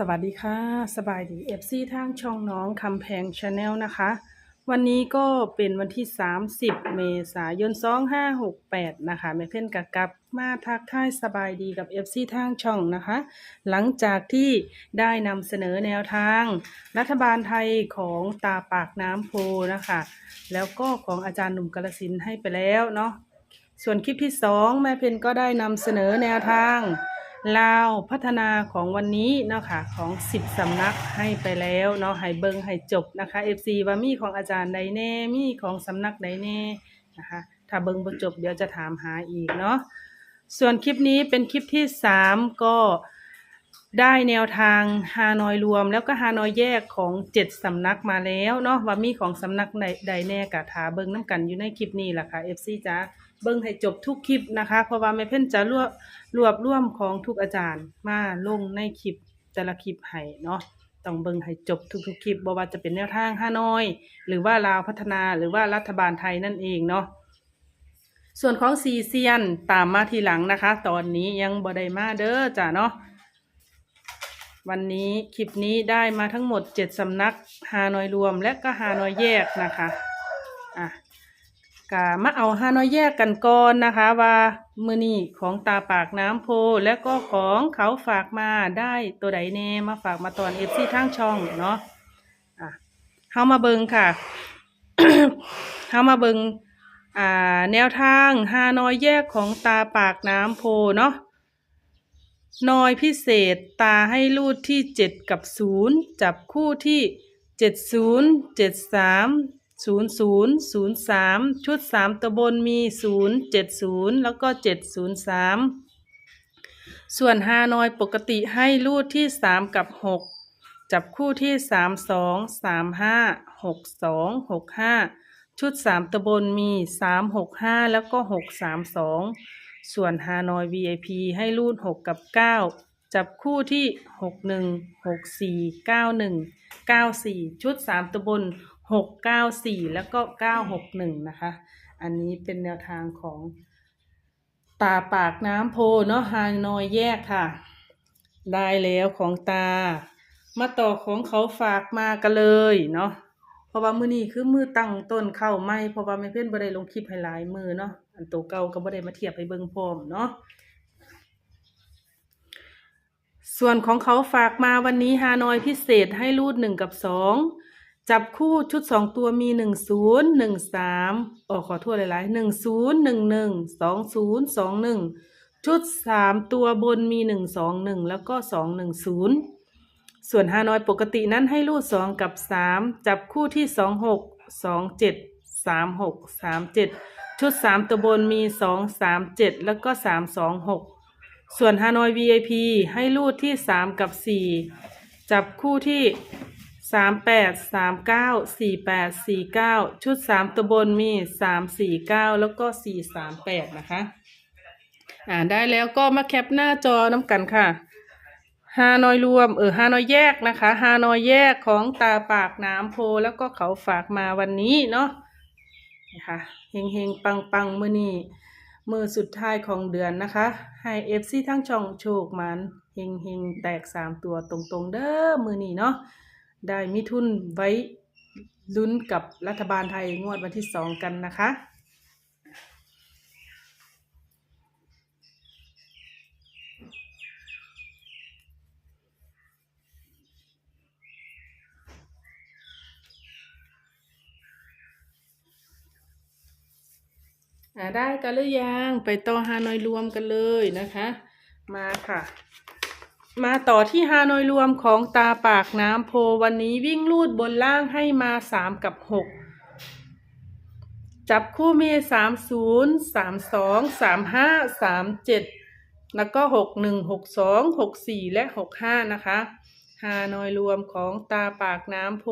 สวัสดีค่ะ สบายดีเอฟซีทางช่องน้องคำแพงชาแนลนะคะ วันนี้ก็เป็นวันที่ 30 เมษายน 2568 นะคะแม่เพ่นกับกับมาทักทายสบายดีกับ FC ทางช่องนะคะ หลังจากที่ได้นำเสนอแนวทาง รัฐบาลไทยของตาปากน้ำโพนะคะ แล้วก็ของอาจารย์หนุ่มกาลสินให้ไปแล้วเนาะส่วนคลิปที่สองแม่เพนก็ได้นำเสนอแนวทาง ลาวพัฒนาของวันนี้เนาะค่ะของ10สำนักให้ไปแล้วเนาะให้เบิงให้จบนะคะ FC ว่ามีของอาจารย์ใดแน่มีของสำนักใดแน่นะคะถ้าเบิงบ่จบเดี๋ยวจะถามหาอีกเนาะส่วนคลิปนี้เป็นคลิปที่3ก็ได้แนวทางฮานอยรวม แล้วก็ฮานอยแยกของ7สำนักมาแล้วเนาะว่ามีของสำนักใดแน่กะถาเบิงน้ำกันอยู่ในคลิปนี้แหละค่ะ FC จ้า เบิ่งให้จบทุกคลิปนะคะ เพราะว่าแม่เพิ่นจะรวบรวบรวมของทุกอาจารย์มาลงในคลิปแต่ละคลิปให้เนาะต้องเบิ่งให้จบทุกๆคลิปบ่ว่าจะเป็นแนวทางฮานอย หรือว่าลาวพัฒนาหรือว่ารัฐบาลไทยนั่นเองเนาะส่วนของซีเซียนตามมาทีหลังนะคะ ตอนนี้ยังบ่ได้มาเด้อจ้ะเนาะวันนี้คลิปนี้ได้มาทั้งหมด7สำนักฮานอยรวมและก็ฮานอยแยกนะคะ อะ กะมาเอาฮานอยแยกกันก่อนนะคะ ว่ามือนี่ของตาปากน้ำโพ และก็ของเขาฝากมาได้ตัวใดแน่มาฝากมาตอนเอฟซีทางช่องเนาะอะเฮามาเบิงค่ะเฮามาเบิงอ่าแนวทางฮานอยแยกของตาปากน้ำโพเนาะนอยพิเศษตาให้รูดที่เจ็ดกับศูนย์จับคู่ที่เจ็ดศูนย์เจ็ดสาม ศูนย์ศูนย์ศูนย์สามชุดสามตัวบนมีศูนย์เจ็ดศูนย์แล้วก็เจ็ดศูนย์สามส่วนฮานอยปกติให้รูดที่สามกับหกจับคู่ที่สามสองสามห้าหกสองหกห้าชุดสามตัวบนมีสามหกห้าแล้วก็หกสามสองส่วนฮานอย VIP ให้รูดหกกับเก้าจับคู่ที่หกหนึ่งหกสี่เก้าหนึ่งเก้าสี่ชุดสามตัวบน หกเก้าสี่แล้วก็เก้าหกหนึ่งนะคะ อันนี้เป็นแนวทางของตาปากน้ำโพเนาะฮานอยแยกค่ะ ได้แล้วของตา มาต่อของเขาฝากมากันเลยเนาะเพราะว่ามือนี้คือมือตั้งต้นเข้าไม่เพราะว่าไม่เพื่อนบ่ได้ลงคลิปให้หลายมือเนาะอันตัวเก่าก็บ่ได้มาเทียบให้เบิ่งพร้อมเนาะส่วนของเขาฝากมาวันนี้ฮานอยพิเศษให้รูดหนึ่งกับสอง จับคู่ชุดสองตัวมีหนึ่งศูนย์หนึ่งสามอ๋อขอโทษหลายๆหนึ่งศูนย์หนึ่งหนึ่งสองศูนย์สองหนึ่งชุดสามตัวบนมีหนึ่งสองหนึ่งแล้วก็สองหนึ่งศูนย์ส่วนฮานอยปกตินั้นให้รูดสองกับสามจับคู่ที่สองหกสองเจ็ดสามหกสามเจ็ดชุดสามตัวบนมีสองสามเจ็ดแล้วก็สามสองหกส่วนฮานอย VIP ให้รูดที่สามกับสี่จับคู่ที่ สามแปดสามเก้าสี่แปดสี่เก้าชุดสามตัวบนมีสามสี่เก้าแล้วก็สี่สามแปดนะคะ อ่าได้แล้วก็มาแคปหน้าจอน้ำกันค่ะฮานอยรวมเออฮานอยแยกนะคะฮานอยแยกของตาปากน้ำโพแล้วก็เขาฝากมาวันนี้เนาะนะคะเฮงเฮงปังปังมือนี้มือสุดท้ายของเดือนนะคะ ให้เอฟซีทั้งช่องโชคมันเฮงเฮงแตกสามตัวตรงๆเด้อมือนี้เนาะ ได้มีทุนไว้ลุ้นกับรัฐบาลไทยงวดวันที่สองกันนะคะ ได้กันหรือยัง ไปต่อฮานอยรวมกันเลยนะคะ มาค่ะ มาต่อที่ฮานอยรวมของตาปากน้ำโพวันนี้วิ่งลูดบนล่างให้มาสามกับหกจับคู่มีสามศูนย์สามสองสามห้าสามเจ็ดแล้วก็หกหนึ่งหกสองหกสี่และหกห้านะคะฮานอยรวมของตาปากน้ำโพ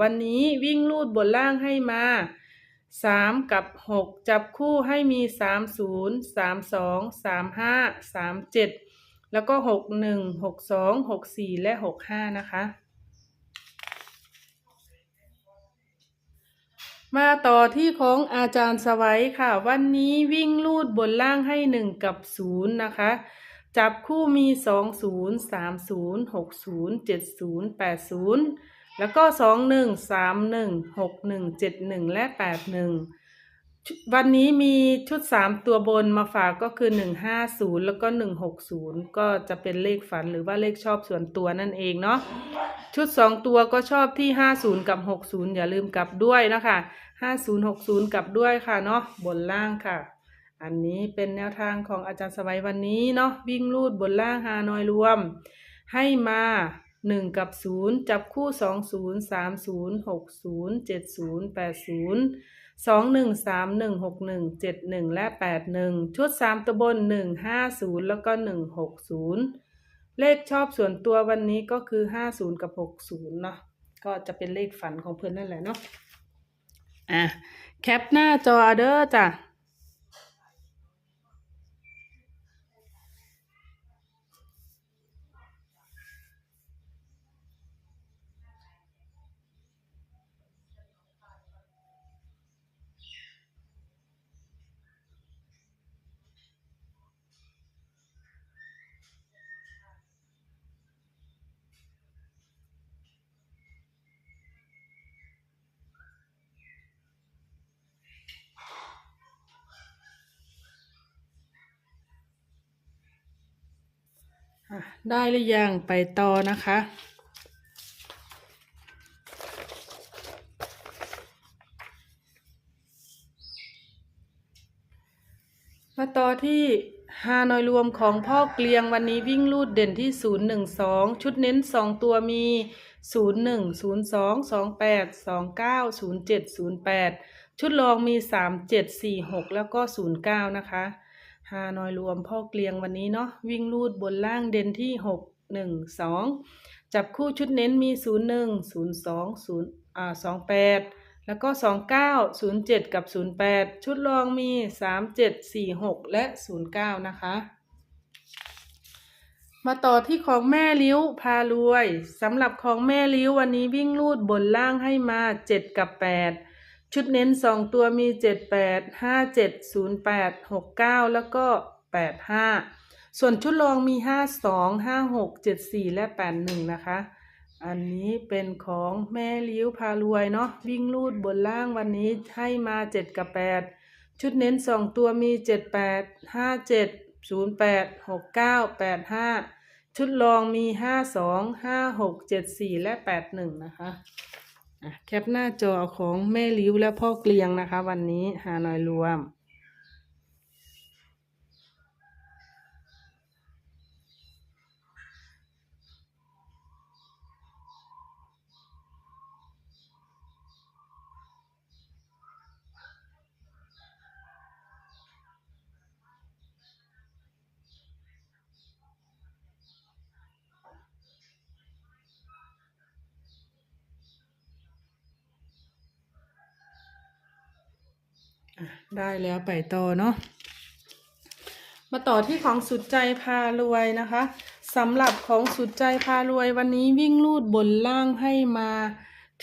วันนี้วิ่งลูดบนล่างให้มาสามกับหกจับคู่ให้มีสามศูนย์สามสองสามห้าสามเจ็ด แล้วก็หกหนึ่งหกสองหกสี่และหกห้านะคะ มาต่อที่ของอาจารย์สวัยค่ะ วันนี้วิ่งลูดบนล่างให้หนึ่งกับศูนย์นะคะ จับคู่มีสองศูนย์สามศูนย์หกศูนย์เจ็ดศูนย์แปดศูนย์แล้วก็สองหนึ่งสามหนึ่งหกหนึ่งเจ็ดหนึ่งและแปดหนึ่ง วันนี้มีชุดสามตัวบนมาฝากก็คือหนึ่งห้าศูนย์แล้วก็หนึ่งหกศูนย์ก็จะเป็นเลขฝันหรือว่าเลขชอบส่วนตัวนั่นเองเนาะชุดสองตัวก็ชอบที่ห้าศูนย์กับหกศูนย์อย่าลืมกลับด้วยนะคะห้าศูนย์หกศูนย์กลับด้วยค่ะเนาะบนล่างค่ะ อันนี้เป็นแนวทางของอาจารย์สวัยวันนี้เนาะวิ่งลูดบนล่างฮานอยรวม ให้มาหนึ่งกับศูนย์จับคู่สองศูนย์สามศูนย์หกศูนย์เจ็ดศูนย์แปดศูนย์ สองหนึ่งสามหนึ่งหกหนึ่งเจ็ดหนึ่งและแปดหนึ่งชุดสามตัวบนหนึ่งห้าศูนย์แล้วก็หนึ่งหกศูนย์เลขชอบส่วนตัววันนี้ก็คือห้าศูนย์กับหกศูนย์เนาะก็จะเป็นเลขฝันของเพื่อนนั่นแหละเนาะอะแคปหน้าจอเด้อจ้ะ ได้หรือยังไปต่อนะคะ มาต่อที่ฮานอยรวมของพ่อเกลียงวันนี้วิ่งลูดเด่นที่ 012 ชุดเน้น 2 ตัวมี 01 02 28 29 07 08 ชุดรองมี 37 46 แล้วก็ 09 นะคะ ฮานอยรวมพ่อเกลียงวันนี้เนาะวิ่งลูดบนล่างเด่นที่6 1 2จับคู่ชุดเน้นมี01 02 0อ่า28แล้วก็29 07กับ08ชุดรองมี37 46และ09นะคะมาต่อที่ของแม่ลิ้วพารวยสำหรับของแม่ลิ้ววันนี้วิ่งลูดบนล่างให้มา 7 กับ 8 ชุดเน้น2ตัวมี78 57 08 69แปดหกเก้าแล้วก็85ส่วนชุดรองมี52 56 74และ81นะคะ อันนี้เป็นของแม่ลิ้วพารวยเนาะวิ่งลูดบนล่างวันนี้ให้มาเจ็ดกับแปดชุดเน้นสองตัวมีเจ็ดแปดห้าเจ็ดศูนย์แปดหกเก้าแปดห้าชุดรองมีห้าสองห้าหกเจ็ดสี่และแปดหนึ่งนะคะ แคปหน้าจอของแม่ลิ้วและพ่อเกลียงนะคะ วันนี้หาหน่อยรวม ได้แล้วไปต่อเนาะมาต่อที่ของสุดใจพารวยนะคะสำหรับของสุดใจพารวยวันนี้วิ่งลูดบนล่างให้มา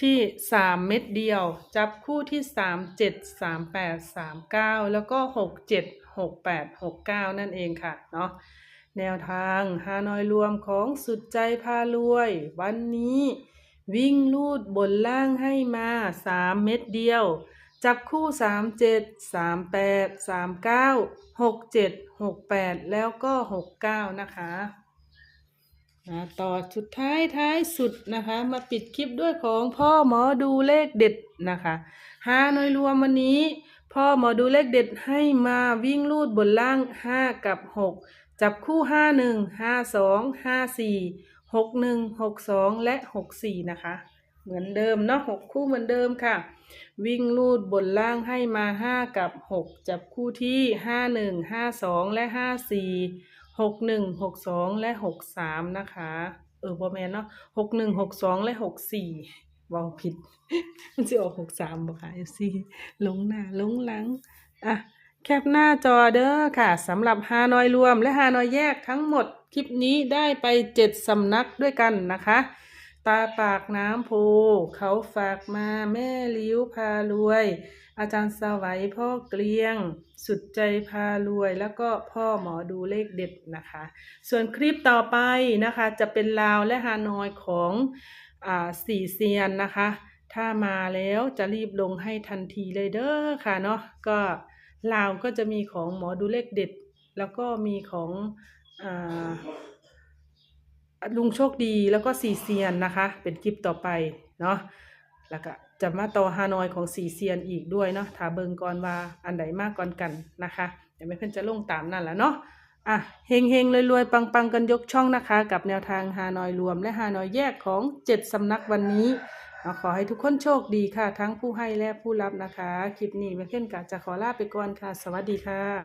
ที่สามเม็ดเดียว จับคู่ที่สามเจ็ดสามแปดสามเก้าแล้วก็หกเจ็ดหกแปดหกเก้านั่นเองค่ะเนาะแนวทางฮานอยรวมของสุดใจพารวย วันนี้วิ่งลูดบนล่างให้มาสามเม็ดเดียว จับคู่สามเจ็ดสามแปดสามเก้าหกเจ็ดหกแปดแล้วก็หกเก้านะคะนะต่อสุดท้ายท้ายสุดนะคะ มาปิดคลิปด้วยของพ่อหมอดูเลขเด็ดนะคะหาหน่วยรวมวันนี้ พ่อหมอดูเลขเด็ดให้มาวิ่งลูดบนล่างห้ากับหกจับคู่ห้าหนึ่งห้าสองห้าสี่หกหนึ่งหกสองและหกสี่นะคะ เหมือนเดิมเนาะหกคู่เหมือนเดิมค่ะ วิ่งลูดบนล่างให้มาห้ากับหกจับคู่ที่ห้าหนึ่งห้าสองและห้าสี่หกหนึ่งหกสองและหกสามนะคะ เออบอแมนเนาะหกหนึ่งหกสองและหกสี่วางผิด มันจะออกหกสามบ่ค่ะเอซีลงหน้าลงหลัง อะ แคปหน้าจอเด้อค่ะสำหรับฮานอยรวมและฮานอยแยกทั้งหมดคลิปนี้ได้ไปเจ็ดสำนักด้วยกันนะคะ ตาปากน้ำโพเขาฝากมาแม่ลิ้วพารวย อาจารย์สวัยพ่อเกลียง สุดใจพารวย แล้วก็พ่อหมอดูเลขเด็ดนะคะ ส่วนคลิปต่อไปนะคะจะเป็นลาวและฮานอยของอ่าสี่เซียนนะคะ ถ้ามาแล้วจะรีบลงให้ทันทีเลยเด้อค่ะเนาะก็ลาวก็จะมีของหมอดูเลขเด็ด แล้วก็มีของอ่า ลุงโชคดีแล้วก็ซีเซียนนะคะ เป็นคลิปต่อไปเนาะแล้วก็จะมาต่อฮานอยของซีเซียนอีกด้วยเนาะถ้าเบิงก่อนว่าอันใดมากก่อนกันนะคะเดี๋ยวไม่เพิ่นจะลงตามนั่นแหละเนาะอะเฮงเฮงรวยๆปังปังๆ กันยกช่องนะคะ กับแนวทางฮานอยรวมและฮานอยแยกของเจ็ดสำนักวันนี้ขอให้ทุกคนโชคดีค่ะ ทั้งผู้ให้และผู้รับนะคะ คลิปนี้ไม่เพิ่นกะจะขอลาไปก่อนค่ะ สวัสดีค่ะ